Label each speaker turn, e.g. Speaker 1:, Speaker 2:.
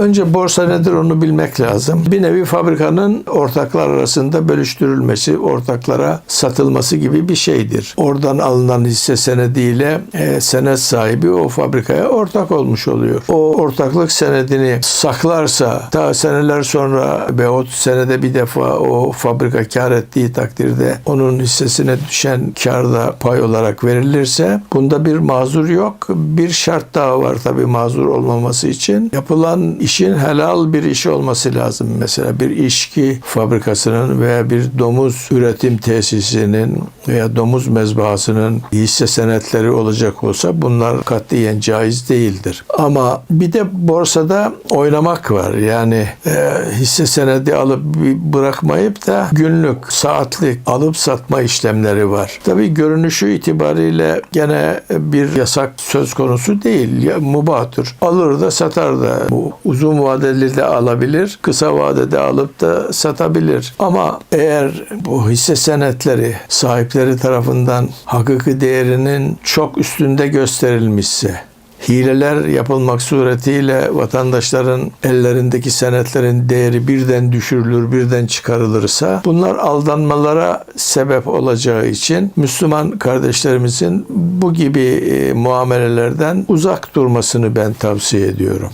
Speaker 1: Önce borsa nedir onu bilmek lazım. Bir nevi fabrikanın ortaklar arasında bölüştürülmesi, ortaklara satılması gibi bir şeydir. Oradan alınan hisse senediyle e, senet sahibi o fabrikaya ortak olmuş oluyor. O ortaklık senedini saklarsa ta seneler sonra veyahut senede bir defa o fabrika kar ettiği takdirde onun hissesine düşen karda pay olarak verilirse bunda bir mazur yok. Bir şart daha var tabii mazur olmaması için. Yapılan işin helal bir iş olması lazım. Mesela bir içki fabrikasının veya bir domuz üretim tesisinin veya domuz mezbahasının hisse senetleri olacak olsa bunlar katiyen caiz değildir. Ama bir de borsada oynamak var. Yani e, hisse senedi alıp bırakmayıp da günlük, saatlik alıp satma işlemleri var. Tabii görünüşü itibariyle gene bir yasak söz konusu değil. Ya, mubahtır. Alır da satar da. Bu uzun vadeli de alabilir. Kısa vadede alıp da satabilir. Ama eğer bu hisse senetleri sahipleri tarafından hakiki değerinin çok üstünde gösterilmişse hileler yapılmak suretiyle vatandaşların ellerindeki senetlerin değeri birden düşürülür, birden çıkarılırsa bunlar aldanmalara sebep olacağı için Müslüman kardeşlerimizin bu gibi e, muamelelerden uzak durmasını ben tavsiye ediyorum.